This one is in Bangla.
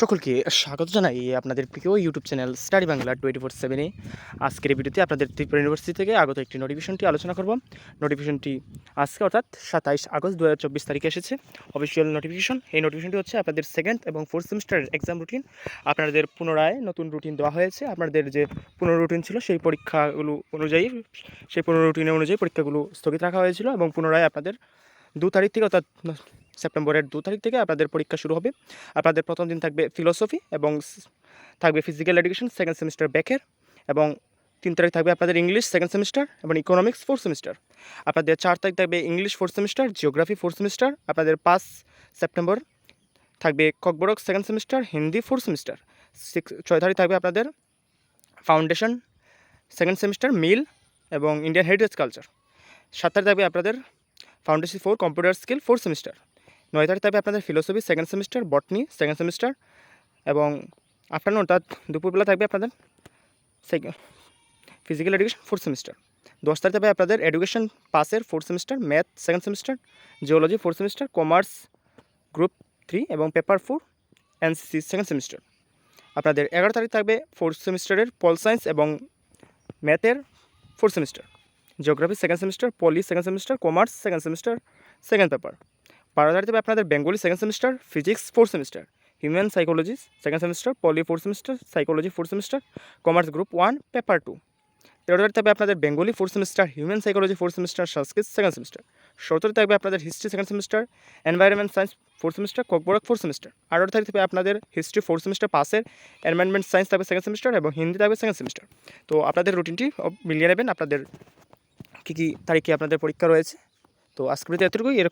সকলকে স্বাগত জানাই আপনাদের প্রিয় YouTube channel study Bangla twenty four সেভেনে আজকের ভিডিওতে আপনাদের ত্রিপুরা ইউনিভার্সিটি থেকে আগত একটি নোটিফিকেশনটি আলোচনা করব। নোটিফিকেশনটি আজকে অর্থাৎ সাতাইশ আগস্ট দু হাজার চব্বিশ তারিখে এসেছে। অফিসিয়াল নোটিফিকেশন এই নোটিফিকেশনটি হচ্ছে আপনাদের সেকেন্ড এবং ফোর্থ সেমিস্টারের এক্সাম রুটিন আপনাদের পুনরায় নতুন রুটিন দেওয়া হয়েছে। আপনাদের যে পুনর রুটিন ছিল, সেই পরীক্ষাগুলো অনুযায়ী, সেই পুনর রুটিনের অনুযায়ী পরীক্ষাগুলো স্থগিত রাখা হয়েছিল এবং পুনরায় আপনাদের দু তারিখ থেকে অর্থাৎ সেপ্টেম্বরের দু তারিখ থেকে আপনাদের পরীক্ষা শুরু হবে। আপনাদের প্রথম দিন থাকবে ফিলোসফি এবং থাকবে ফিজিক্যাল এডুকেশন সেকেন্ড সেমিস্টার ব্যাকের এবং তিন তারিখ থাকবে আপনাদের ইংলিশ সেকেন্ড সেমিস্টার এবং ইকোনমিক্স ফোর্থ সেমিস্টার আপনাদের চার তারিখ থাকবে English fourth semester geography fourth semester আপনাদের পাঁচ সেপ্টেম্বর থাকবে Kokborok second semester Hindi fourth semester six, ছয় তারিখ থাকবে আপনাদের ফাউন্ডেশন সেকেন্ড সেমিস্টার মিল এবং ইন্ডিয়ান হেরিটেজ কালচার সাত তারিখ থাকবে আপনাদের foundation for computer skill fourth semester নয় তারিখ থাকবে আপনাদের philosophy second semester botany second semester এবং আফটারনুন অর্থাৎ দুপুরবেলা থাকবে আপনাদের ফিজিক্যাল এডুকেশন ফোর্থ সেমিস্টার দশ তারিখ থাকবে আপনাদের এডুকেশন পাসের fourth semester math second semester geology fourth semester commerce group three এবং paper four NCC second semester আপনাদের এগারো তারিখ থাকবে ফোর্থ সেমিস্টারের পল সায়েন্স এবং ম্যাথের fourth semester geography second semester poly second semester commerce second semester second paper তারিখ থাকবে আপনাদের Bengali second semester physics fourth semester human psychology second semester poly fourth semester psychology fourth semester commerce group one paper two তেরো তারিখ থাকবে আপনাদের Bengali fourth semester human psychology fourth semester Sanskrit second semester সতেরো থাকবে আপনাদের history second semester environment science fourth semester Kokborok fourth semester আঠারো তারিখ থাকবে আপনাদের হিস্ট্রি ফোর্থ সেমিস্টার পাসের এনভায়রনমেন্ট সায়েন্স থাকবে সেকেন্ড সেমিস্টার এবং হিন্দি থাকবে সেকেন্ড সেমিস্টার তো আপনাদের রুটিনটি মিলিয়ে নেবেন, আপনাদের কী কী তারিখে আপনাদের পরীক্ষা রয়েছে। তো ভিডিও এতটুকুই। এরকম